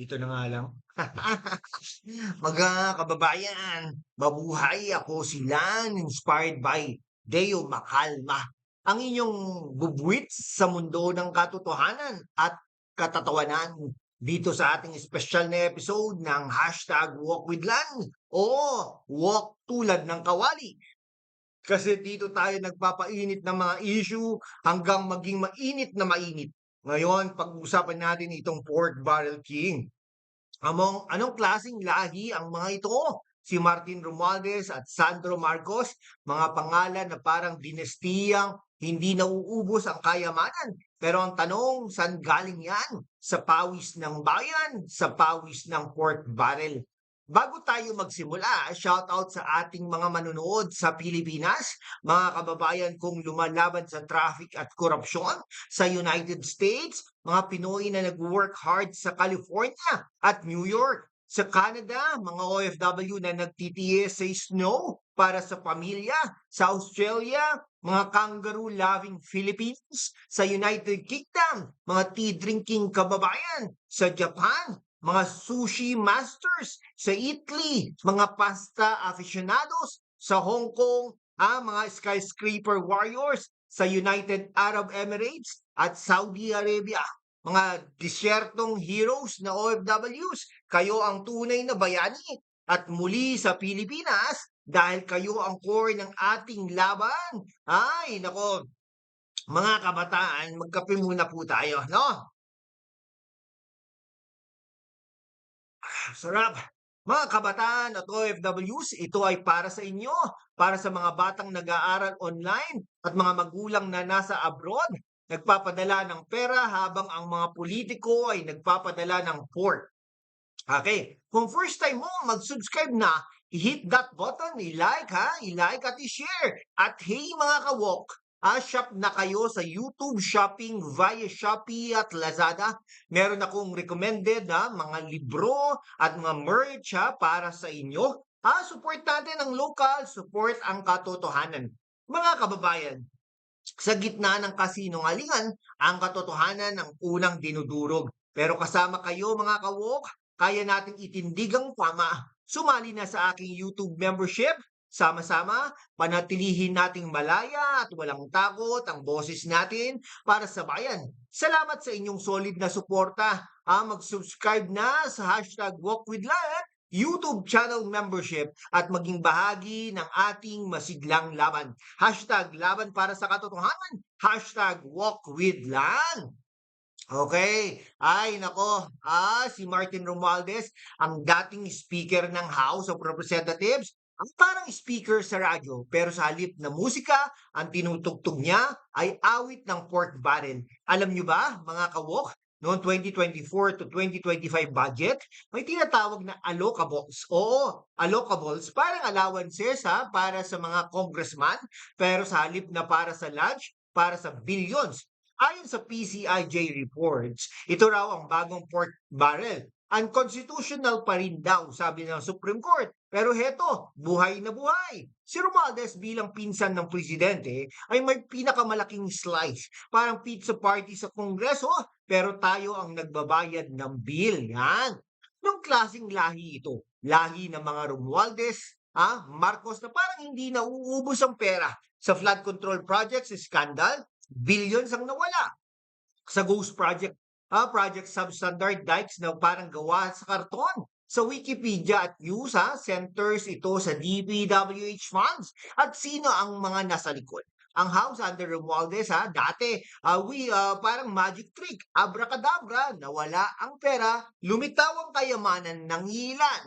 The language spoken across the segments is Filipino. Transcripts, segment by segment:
Dito na nga lang. Mga kababayan, mabuhay ako si Lan, inspired by Deo Macalma. Ang inyong bubwit sa mundo ng katotohanan at katatawanan dito sa ating special na episode ng hashtag Walk with Lan o Walk tulad ng kawali. Kasi dito tayo nagpapainit ng mga issue hanggang maging mainit na mainit. Ngayon, pag-usapan natin itong Pork Barrel King. Among anong klasing lahi ang mga ito? Si Martin Romualdez at Sandro Marcos, mga pangalan na parang dinastiyang hindi nauubos ang kayamanan. Pero ang tanong, saan galing yan? Sa pawis ng bayan, sa pawis ng pork barrel. Bago tayo magsimula, shoutout sa ating mga manunood sa Pilipinas, mga kababayan kong lumalaban sa traffic at korupsyon sa United States, mga Pinoy na nag-work hard sa California at New York, sa Canada, mga OFW na nagtitiis sa snow para sa pamilya, sa Australia, mga kangaroo-loving Philippines, sa United Kingdom, mga tea-drinking kababayan, sa Japan, mga sushi masters sa Italy, mga pasta aficionados sa Hong Kong, ah, mga skyscraper warriors sa United Arab Emirates at Saudi Arabia. Mga disyertong heroes na OFWs, kayo ang tunay na bayani. At muli sa Pilipinas, dahil kayo ang core ng ating laban. Ay, nako, mga kabataan, magkape muna po tayo, no? Sarap. Mga kabataan at OFWs, ito ay para sa inyo, para sa mga batang nag-aaral online at mga magulang na nasa abroad, nagpapadala ng pera habang ang mga politiko ay nagpapadala ng pork. Okay, kung first time mo mag-subscribe na, i-hit that button, i-like ha, i-like at i-share. At hey mga kawok, Ah, shop na kayo sa YouTube shopping via Shopee at Lazada. Meron akong recommended na mga libro at mga merch ha, para sa inyo. Ah, support natin ang local, support ang katotohanan. Mga kababayan, sa gitna ng kasinungalingan, ang katotohanan ang unang dinudurog. Pero kasama kayo mga kawok, kaya nating itindig ang tama. Sumali na sa aking YouTube membership Sama-sama, panatilihin nating malaya at walang takot ang boses natin para sa bayan. Salamat sa inyong solid na suporta. Ah, mag-subscribe na sa hashtag Walk YouTube channel membership at maging bahagi ng ating masiglang laban. Hashtag laban para sa katotohanan. Hashtag walk with Lan. Okay. Ay, nako. Ah, si Martin Romualdez, ang dating speaker ng House of Representatives, ang parang speaker sa radyo pero sa halip na musika, ang tinutugtog niya ay awit ng pork barrel. Alam niyo ba, mga kawok, noong 2024 to 2025 budget, may tinatawag na allocables. Oo, allocables, parang allowances ha, para sa mga congressman, pero sa halip na para sa lunch, para sa billions. Ayon sa PCIJ reports, ito raw ang bagong pork barrel unconstitutional pa rin daw, sabi ng Supreme Court. Pero heto, buhay na buhay. Si Romualdez bilang pinsan ng presidente ay may pinakamalaking slice. Parang pizza party sa kongreso, pero tayo ang nagbabayad ng bill. Yan. Nung klasing lahi ito? Lahi ng mga Romualdez, ah, Marcos na parang hindi nauubos ang pera. Sa flood control projects, scandal, billions ang nawala. Sa Ghost Project ah, project substandard dikes na parang gawa sa karton. Sa Wikipedia at news, centers ito sa DPWH funds. At sino ang mga nasa likod? Ang house under Romualdez, ha, dati, uh, we, uh, parang magic trick, abracadabra, nawala ang pera, lumitaw ang kayamanan ng ilan.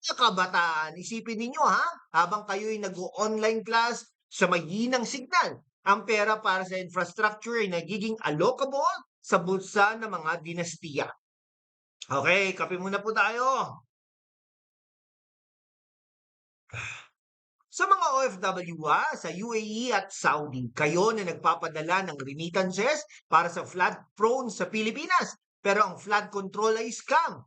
Mga kabataan, isipin ninyo ha, habang kayo'y nag-online class sa maginang signal, ang pera para sa infrastructure ay nagiging allocable sa bulsa ng mga dinastiya. Okay, kape muna po tayo. Sa mga OFW ha, sa UAE at Saudi, kayo na nagpapadala ng remittances para sa flood prone sa Pilipinas. Pero ang flood control ay scam.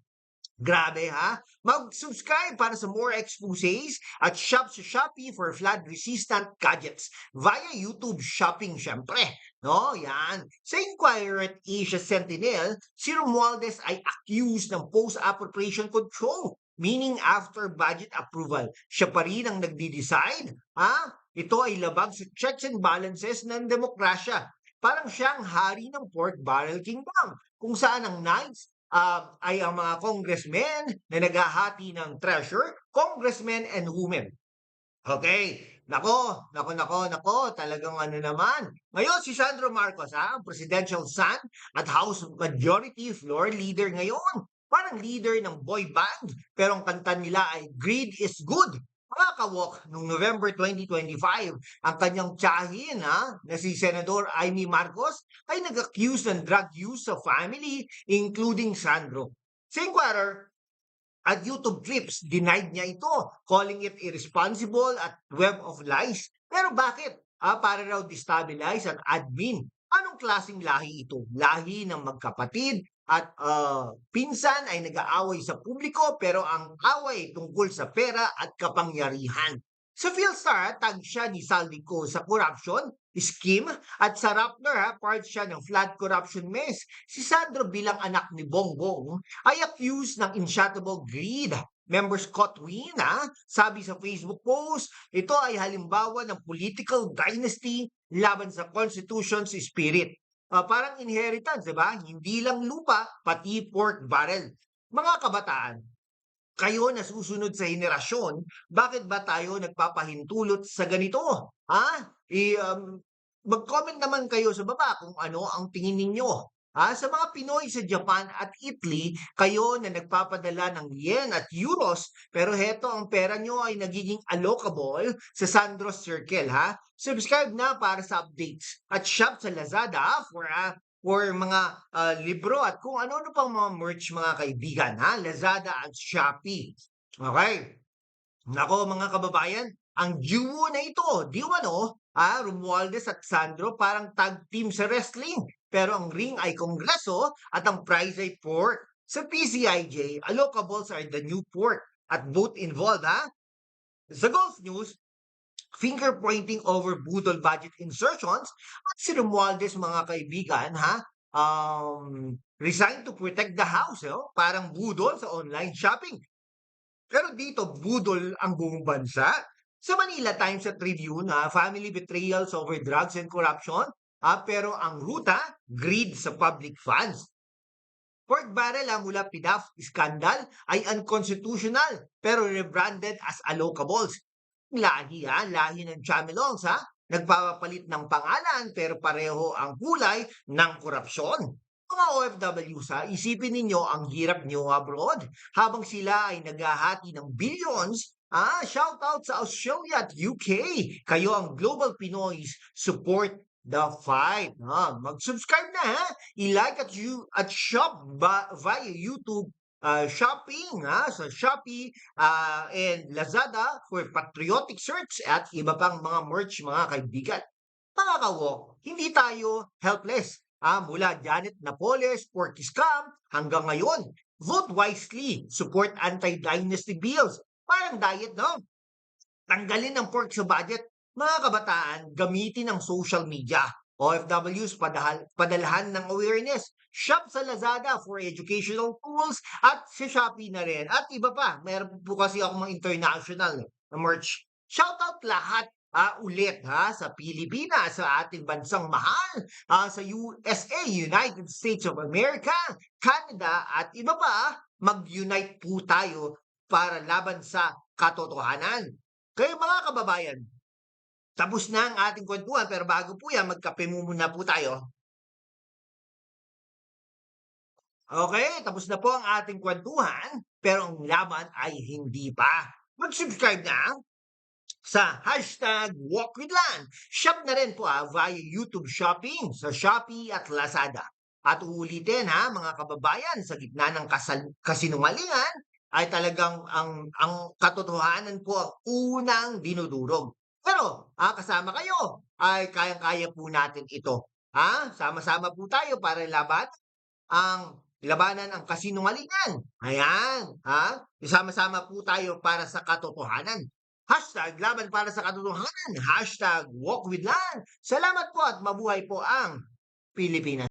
Grabe ha? Mag-subscribe para sa more exposés at shop sa Shopee for flood-resistant gadgets via YouTube shopping syempre. No, yan. Sa Inquirer at Asia Sentinel, si Romualdez ay accused ng post-appropriation control, meaning after budget approval. Siya pa rin ang nagdi-decide. Ha? Ito ay labag sa checks and balances ng demokrasya. Parang siya ang hari ng pork barrel kingdom, kung saan ang knights ah, ay ang mga congressmen na naghahati ng treasure, congressmen and women. Okay. Nako, nako, nako, nako, talagang ano naman. Ngayon, si Sandro Marcos, ha, ang presidential son at House Majority Floor Leader ngayon. Parang leader ng boy band, pero ang kanta nila ay Greed is Good. Mga kawok, noong November 2025, ang kanyang tiyahin ha, na si Senador Amy Marcos ay nag-accuse ng drug use sa family, including Sandro. Sa Inquirer, at YouTube Clips, denied niya ito, calling it irresponsible at web of lies. Pero bakit? Ah, para raw destabilize ang admin. Anong klasing lahi ito? Lahi ng magkapatid at ah, pinsan ay nag-aaway sa publiko pero ang away tungkol sa pera at kapangyarihan. Sa Philstar, tag siya ni Saldico sa corruption, scheme, at sa Rappler, ha, part siya ng flood corruption mess. Si Sandro bilang anak ni Bongbong ay accused ng insatiable greed. Member Scott Wynn, ha, sabi sa Facebook post, ito ay halimbawa ng political dynasty laban sa Constitution's spirit. Ah, parang inheritance, di ba? Hindi lang lupa, pati pork barrel. Mga kabataan, kayo na susunod sa henerasyon, bakit ba tayo nagpapahintulot sa ganito? Ha? I, um, mag-comment naman kayo sa baba kung ano ang tingin ninyo. Ha? Sa mga Pinoy sa Japan at Italy, kayo na nagpapadala ng yen at euros, pero heto ang pera nyo ay nagiging allocable sa Sandros Circle. Ha? Subscribe na para sa updates at shop sa Lazada for ah, for mga ah, libro at kung ano-ano pang mga merch mga kaibigan, ha? Lazada at Shopee. Okay. Nako mga kababayan, ang duo na ito, di ano, ah, Romualdez at Sandro parang tag team sa wrestling. Pero ang ring ay kongreso at ang prize ay pork. Sa PCIJ, allocables are the new pork at both involved, ha? Sa Gulf News, finger pointing over budol budget insertions at si Romualdez mga kaibigan ha um resigned to protect the house eh, oh. parang budol sa online shopping pero dito budol ang buong bansa sa Manila Times at Tribune ha, family betrayals over drugs and corruption ah, pero ang ruta greed sa public funds. Pork barrel ah, mula PDAF scandal ay unconstitutional pero rebranded as allocables. Lahi ha, lahi ng Chamelongs ha, nagpapapalit ng pangalan pero pareho ang kulay ng korupsyon. Mga OFW sa isipin ninyo ang hirap nyo abroad. Habang sila ay naghahati ng billions Ah, shout out sa Australia at UK. Kayo ang Global Pinoys support the fight. Ah, mag-subscribe na ha. I-like at you at shop ba, via YouTube uh, shopping ha, sa Shopee uh, and Lazada for patriotic search at iba pang mga merch mga kaibigan. Mga kawok, hindi tayo helpless. Ah, mula Janet Napoles, Porky Scam, hanggang ngayon. Vote wisely. Support anti-dynasty bills. Parang diet, no? Tanggalin ang pork sa budget. Mga kabataan, gamitin ang social media. OFWs, padahal, padalhan ng awareness. Shop sa Lazada for educational tools at sa Shopee na rin. At iba pa, meron po kasi ako mga international na merch. Shoutout lahat ah, ulit ha sa Pilipinas, sa ating bansang mahal, ah, sa USA, United States of America, Canada at iba pa, mag-unite po tayo para laban sa katotohanan. Kaya mga kababayan, tapos na ang ating kwentuhan pero bago po yan, magkape muna po tayo. Okay, tapos na po ang ating kwentuhan pero ang laban ay hindi pa. Mag-subscribe na sa hashtag WalkWithLand. Shop na rin po ah, via YouTube Shopping sa Shopee at Lazada. At uulitin ha mga kababayan sa gitna ng kasinungalingan ay talagang ang ang katotohanan po ang unang dinudurog. Pero ah, kasama kayo ay kayang-kaya po natin ito. Ha? Sama-sama po tayo para laban ang labanan ang kasinungalingan. Ayan, ha? Sama-sama po tayo para sa katotohanan. Hashtag laban para sa katotohanan. Hashtag walk with land. Salamat po at mabuhay po ang Pilipinas.